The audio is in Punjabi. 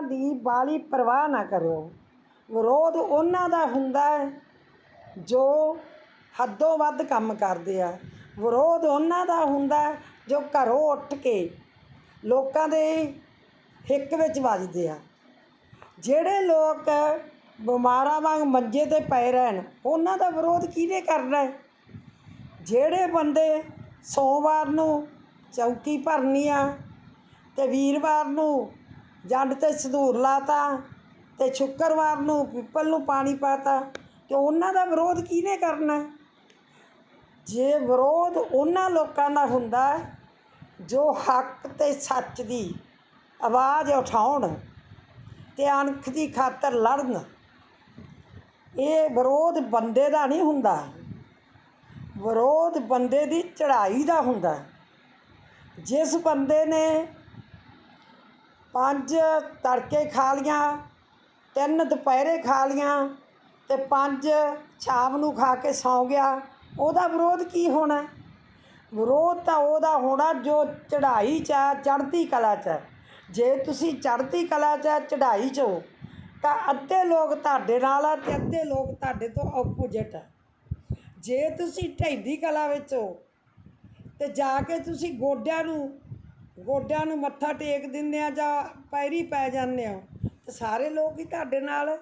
ਦੀ ਬਾਲੀ ਪਰਵਾਹ ਨਾ ਕਰੋ ਵਿਰੋਧ ਉਹਨਾਂ ਦਾ ਹੁੰਦਾ ਹੈ ਜੋ ਹੱਦੋਂ ਵੱਧ ਕੰਮ ਕਰਦੇ ਆ। ਵਿਰੋਧ ਉਹਨਾਂ ਦਾ ਹੁੰਦਾ ਜੋ ਘਰੋਂ ਉੱਠ ਕੇ ਲੋਕਾਂ ਦੇ ਹਿੱਕ ਵਿੱਚ ਵੱਜਦੇ ਆ। ਜਿਹੜੇ ਲੋਕ ਬਿਮਾਰਾਂ ਵਾਂਗ ਮੰਜੇ ਤੇ ਪਏ ਰਹਿਣ, ਉਹਨਾਂ ਦਾ ਵਿਰੋਧ ਕਿਹਨੇ ਕਰਨਾ ਹੈ? ਜਿਹੜੇ ਬੰਦੇ ਸੋਮਵਾਰ ਨੂੰ ਚੌਕੀ ਭਰਨੀ ਆ ਤੇ ਵੀਰਵਾਰ ਨੂੰ ਜੰਡ ਤੇ ਸੰਧੂਰ ਲਾਤਾ ਤੇ ਸ਼ੁੱਕਰਵਾਰ ਨੂੰ ਪਿੱਪਲ ਨੂੰ ਪਾਣੀ ਪਾਤਾ ਤੇ ਉਹਨਾਂ ਦਾ ਵਿਰੋਧ ਕਿਹਨੇ ਕਰਨਾ? ਜੇ ਵਿਰੋਧ ਉਹਨਾਂ ਲੋਕਾਂ ਦਾ ਹੁੰਦਾ, ਜੋ ਹੱਕ ਤੇ ਸੱਚ ਦੀ ਆਵਾਜ਼ ਉਠਾਉਣ ਤੇ ਅਣਖ ਦੀ ਖਾਤਰ ਲੜਨ, ਇਹ ਵਿਰੋਧ ਬੰਦੇ ਦਾ ਨਹੀਂ ਹੁੰਦਾ। ਵਿਰੋਧ ਬੰਦੇ ਦੀ ਚੜ੍ਹਾਈ ਦਾ ਹੁੰਦਾ। ਜਿਸ ਬੰਦੇ ਨੇ ਪੰਜ ਤੜਕੇ ਖਾ ਲੀਆਂ, ਤਿੰਨ ਦੁਪਹਿਰੇ ਖਾ ਲੀਆਂ ਅਤੇ ਪੰਜ ਸ਼ਾਮ ਨੂੰ ਖਾ ਕੇ ਸੌਂ ਗਿਆ। ਉਹਦਾ ਵਿਰੋਧ ਕੀ ਹੋਣਾ? ਵਿਰੋਧ ਤਾਂ ਉਹਦਾ ਹੋਣਾ ਜੋ ਚੜ੍ਹਾਈ 'ਚ ਹੈ ਚੜ੍ਹਦੀ ਕਲਾ 'ਚ ਹੈ ਜੇ ਤੁਸੀਂ ਚੜ੍ਹਦੀ ਕਲਾ 'ਚ ਹੈ ਚੜ੍ਹਾਈ 'ਚ ਹੋ, ਤਾਂ ਅੱਧੇ ਲੋਕ ਤੁਹਾਡੇ ਨਾਲ ਆ ਤੇ ਅੱਧੇ ਲੋਕ ਤੁਹਾਡੇ ਤੋਂ ਆਪੋਜੀਟ ਹੈ ਜੇ ਤੁਸੀਂ ਢੈਂਦੀ ਕਲਾ ਵਿੱਚ ਹੋ ਤੇ ਜਾ ਕੇ ਤੁਸੀਂ ਗੋਡਿਆਂ ਨੂੰ ਗੋਡਿਆਂ ਨੂੰ ਮੱਥਾ ਟੇਕ ਦਿੰਦੇ ਹਾਂ ਜਾਂ ਪੈਰੀ ਪੈ ਜਾਂਦੇ ਹੋ ਤਾਂ ਸਾਰੇ ਲੋਕ ਹੀ ਤੁਹਾਡੇ ਨਾਲ